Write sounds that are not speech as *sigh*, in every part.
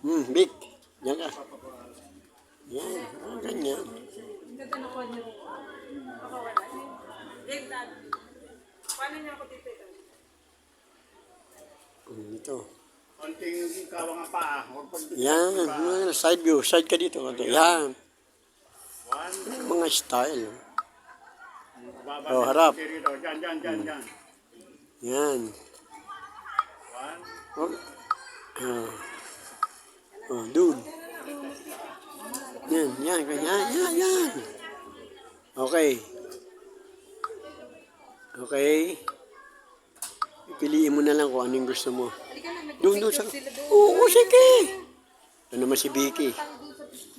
Hmm, Vic. Yan ka. Yan. Ah, ganyan. Hmm, ito. Konting kawang pag Yan. Mga Side view. Side ka dito. Yan. One. Mga style. Oh, harap. Dito. Diyan, diyan, diyan, diyan. Yan. One. Oh. Ah. Oh, dude. Yan, yan, ganyan, yan, yan. Okay. Okay. Piliin mo na lang kung anong gusto mo. Doon, doon sa... Oo, sige. Ito naman si Vicky.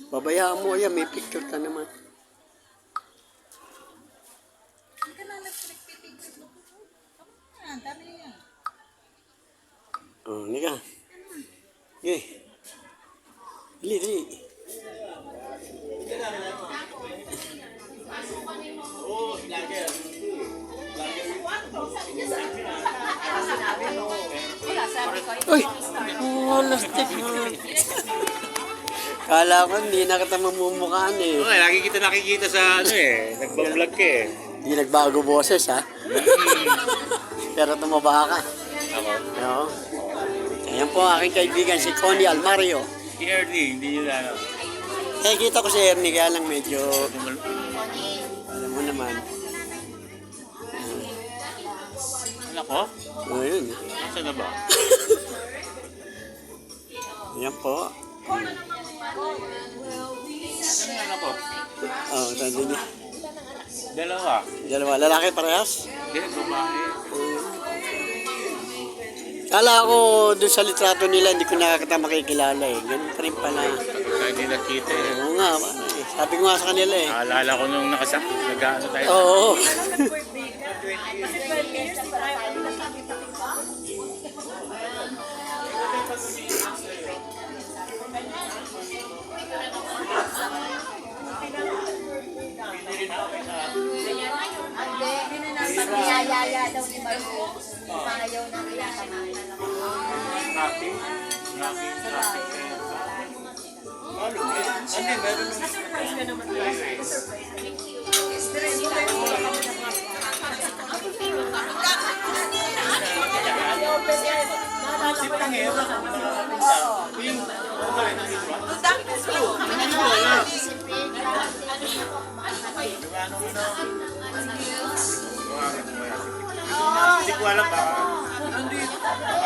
Babayaan mo, yan, may picture ka naman. Oh, nika. Okay. Dili, dili. Uy! Wala stick. Kala ko hindi na kita mamumukhaan eh. Okay, lagi kita nakikita sa ano eh, nagbablog ka eh. Hindi nagbago boses ha. Pero tumaba ka. Ako? Oo. Ayan po aking kaibigan si Connie Almario. Si Ernie, hindi nyo na ano. Eh, kita ko si Ernie, kaya lang medyo, alam mo naman. Anak ko? Oh, yun. Nasaan na ba? *laughs* Ayan po. Ano yung anak ko? Oh, tanda niya. Dalawa. Dalawa, lalaki parehas. Hindi, babae. Kala ko doon sa litrato nila, hindi ko nakakita makikilala eh. Ganun pa rin pala. Kaya hindi nakita eh. Oo nga, eh. sabi ko nga sa kanila eh. Naalala ko nung nakasa, nag-ano tayo. Oo. Niyayaya daw ni Maru. Ayaw na kaya Knocking. Knocking. Knocking. Ano? Hindi, meron nung... Surprise ka naman. Sip lang eh. Yung... Hindi ko ko alam ba? Nandito.